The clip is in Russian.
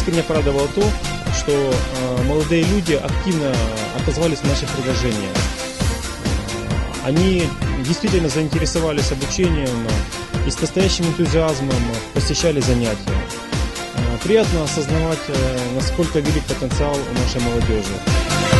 искренне порадовало то, что э, молодые люди активно отозвались на наши предложения. Они действительно заинтересовались обучением и с настоящим энтузиазмом посещали занятия. Э, приятно осознавать, э, насколько велик потенциал у нашей молодежи.